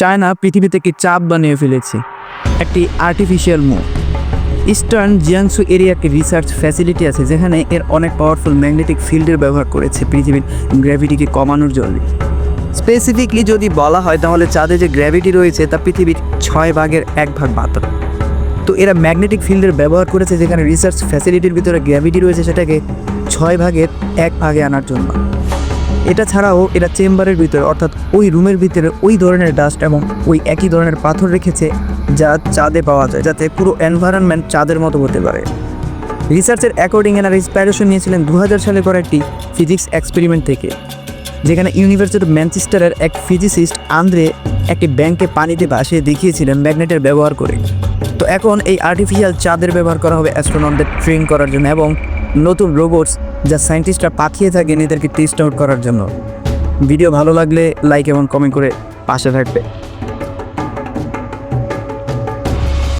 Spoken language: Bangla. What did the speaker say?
চায়না পৃথিবী থেকে চাপ বানিয়ে ফেলেছে। একটি artificial moon eastern Jiangsu area একটি রিসার্চ ফ্যাসিলিটি আছে যেখানে এর অনেক পাওয়ারফুল ম্যাগনেটিক ফিল্ডের ব্যবহার করেছে পৃথিবীর গ্র্যাভিটিকে কমানোর জন্য। স্পেসিফিকলি যদি বলা হয় তাহলে চাঁদে যে গ্র্যাভিটি রয়েছে তা পৃথিবীর ছয় ভাগের এক ভাগ মাত্র। তো এরা ম্যাগনেটিক ফিল্ডের ব্যবহার করেছে যেখানে রিসার্চ ফ্যাসিলিটির ভিতরে গ্র্যাভিটি রয়েছে সেটাকে ছয় ভাগের এক ভাগে আনার জন্য। এটা ছাড়াও এরা চেম্বারের ভিতরে, অর্থাৎ ওই রুমের ভিতরে ওই ধরনের ডাস্ট এবং ওই একই ধরনের পাথর রেখেছে যা চাঁদে পাওয়া যায়, যাতে পুরো এনভায়রনমেন্ট চাঁদের মতো হতে পারে। রিসার্চের অ্যাকর্ডিং এনার ইন্সপাইরেশন নিয়েছিলেন দু হাজার সালে করা একটি ফিজিক্স এক্সপেরিমেন্ট থেকে, যেখানে ইউনিভার্সিটি অফ ম্যানচেস্টারের এক ফিজিসিস্ট আন্দ্রে একটি ব্যাংকে পানিতে ভাসিয়ে দেখিয়েছিলেন ম্যাগনেটের ব্যবহার করে। তো এখন এই আর্টিফিশিয়াল চাঁদের ব্যবহার করা হবে অ্যাস্ট্রোনটদের ট্রেন করার জন্য এবং নতুন রোবটস যা সায়েন্টিস্টরা পাঠিয়ে থাকেন এদেরকে টেস্ট আউট করার জন্য। ভিডিও ভালো লাগলে লাইক এবং কমেন্ট করে পাশে থাকবে।